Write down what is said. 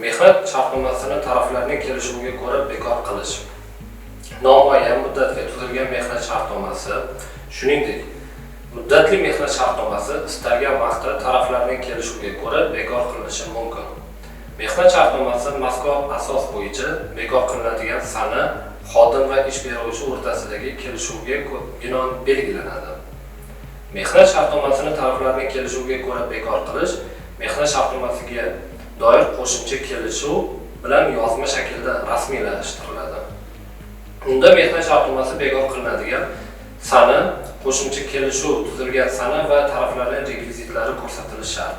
mehnat shartnomasini taraflarning kelishuviga ko'ra bekor qilish. Nomuayyan muddatga tuzilgan mehnat shartnomasi shuningdek muddatli mehnat shartnomasi istalgan vaqtda taraflarning kelishuviga ko'ra bekor qilinishi mumkin. Mehnat shartnomasi mazkur asos bo'yicha bekor qilinadigan sana xodim va ish beruvchi o'rtasidagi kelishuvga binoan belgilanadi. Mehnat shartnomasini taraflarning kelishuviga ko'ra bekor qilish mehnat shartnomasiga doir qo'shimcha kelishuv bilan yozma shaklda rasmiylashtiriladi. Unda mehnat shartnomasi bekor qilinadigan sana, qo'shimcha kelishuv tuzilgan sana va taraflarning rekvizitlari ko'rsatilishi shart.